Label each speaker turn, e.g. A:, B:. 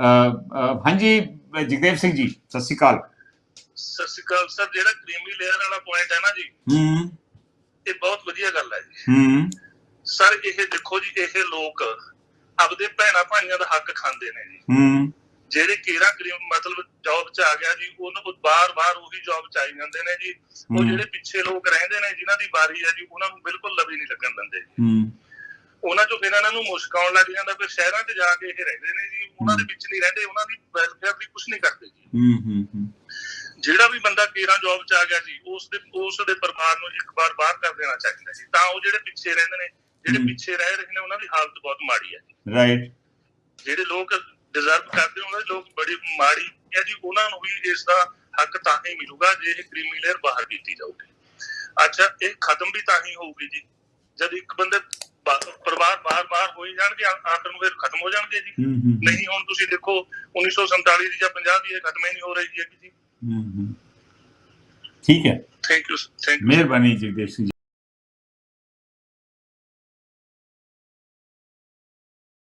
A: ਹਾਂਜੀ ਜਗਦੇਵ ਸਿੰਘ ਜੀ ਸਤਿ ਸ਼੍ਰੀ ਅਕਾਲ।
B: ਸਤਿ ਸ਼੍ਰੀ ਅਕਾਲ ਸਰ ਜਿਹੜਾ ਕ੍ਰੀਮੀ ਲੇਅਰ ਵਾਲਾ ਪੁਆਇੰਟ ਹੈ ਨਾ ਜੀ
A: ਹੂੰ।
B: ਇਹ ਬਹੁਤ ਵਧੀਆ ਗੱਲ ਹੈ ਜੀ।
A: ਹੂੰ।
B: ਸਰ ਇਹ ਦੇਖੋ ਜੀ ਇਹ ਲੋਕ ਆਪਦੇ ਭੈਣਾ ਭਾਈਆਂ ਦਾ ਹੱਕ ਖਾਂਦੇ ਨੇ ਜੀ।
A: ਹੂੰ।
B: ਜਿਹੜੇ ਕੀਰਾ ਕਰੀਮ ਮਤਲਬ ਜੌਬ 'ਚ ਆ ਗਿਆ ਜੀ ਉਹਨੂੰ ਉਹ ਬਾਰ-ਬਾਰ ਉਹੀ ਜੌਬ 'ਚ ਆਈ ਜਾਂਦੇ ਨੇ ਜੀ। ਉਹ। ਜਿਹੜੇ ਪਿੱਛੇ ਲੋਕ ਰਹਿੰਦੇ ਨੇ ਜਿਨ੍ਹਾਂ ਦੀ ਵਾਰੀ ਹੈ ਜੀ ਉਹਨਾਂ ਨੂੰ ਬਿਲਕੁਲ ਲਵੀ ਨਹੀਂ ਲੱਗਣ ਦਿੰਦੇ।
A: ਹੂੰ।
B: ਉਹਨਾਂ 'ਚੋਂ ਫਿਰ ਇਹਨਾਂ ਨੂੰ ਮੁਸ਼ਕ ਆਉਣ ਲੱਗ ਜਾਂਦਾ ਫਿਰ ਸ਼ਹਿਰਾਂ 'ਚ ਜਾ ਕੇ ਇਹ ਰਹਿੰਦੇ ਨੇ ਜੀ ਉਹਨਾਂ ਦੇ ਵਿੱਚ ਨਹੀਂ ਰਹਿੰਦੇ ਉਹਨਾਂ ਦੀ ਵੈਲਫੇਅਰ ਦੀ ਕੁਝ ਨਹੀਂ ਕਰਦੇ ਜੀ।
A: ਹੂੰ ਹੂੰ ਹੂੰ।
B: ਜਿਹੜਾ ਵੀ ਬੰਦਾ ਕੀਰਾ ਜੌਬ 'ਚ ਆ ਗਿਆ ਜੀ ਉਸ ਦੇ ਉਸ ਦੇ ਪਰਿਵਾਰ ਨੂੰ ਇੱਕ ਵਾਰ ਬਾਹਰ ਕਰ ਦੇਣਾ ਚਾਹੀਦਾ ਜੀ ਤਾਂ ਉਹ ਜਿਹੜੇ ਪਿੱਛੇ ਰਹਿੰਦੇ ਨੇ ਜਿਹੜੇ। ਪਿੱਛੇ ਰਹਿ ਰਹੇ ਨੇ ਉਹਨਾਂ ਦੀ ਹਾਲਤ ਬਹੁਤ ਮਾੜੀ ਹੈ
A: ਰਾਈਟ
B: ਜਿਹੜੇ ਲੋਕ ਡਿਜ਼ਰਵ ਕਰਦੇ ਉਹਨਾਂ ਦੀ ਲੋਕ ਬੜੀ ਮਾੜੀ ਹੈ ਜੀ ਉਹਨਾਂ ਨੂੰ ਵੀ ਇਸ ਦਾ ਹੱਕ ਤਾਂ ਹੀ ਮਿਲੂਗਾ ਜੇ ਇਹ ਕ੍ਰੀਮੀ ਲੇਅਰ ਬਾਹਰ ਕੀਤੀ ਜਾਊਗੀ। ਅੱਛਾ ਇਹ ਖਤਮ ਵੀ ਤਾਂ ਹੀ ਹੋਊਗੀ ਜੀ। ਜਦ ਇੱਕ ਬੰਦੇ ਹੋਈ ਜਾਣਗੇ ਆਖਰ ਨੂੰ ਫਿਰ ਖਤਮ ਹੋ ਜਾਣਗੇ ਜੀ। ਨਹੀਂ ਹੁਣ ਤੁਸੀਂ ਦੇਖੋ 1947 ਦੀ ਜਾਂ 50 ਦੀ ਇਹ ਖਤਮ ਹੀ ਨਹੀਂ ਹੋ ਰਹੀ ਜੀ।
A: ਹੂੰ ਹੂੰ। ਠੀਕ ਹੈ।
B: ਥੈਂਕ ਯੂ ਥੈਂਕ ਯੂ
A: ਮਿਹਰਬਾਨੀ ਜਗਦੇਵ ਸਿੰਘ ਜੀ।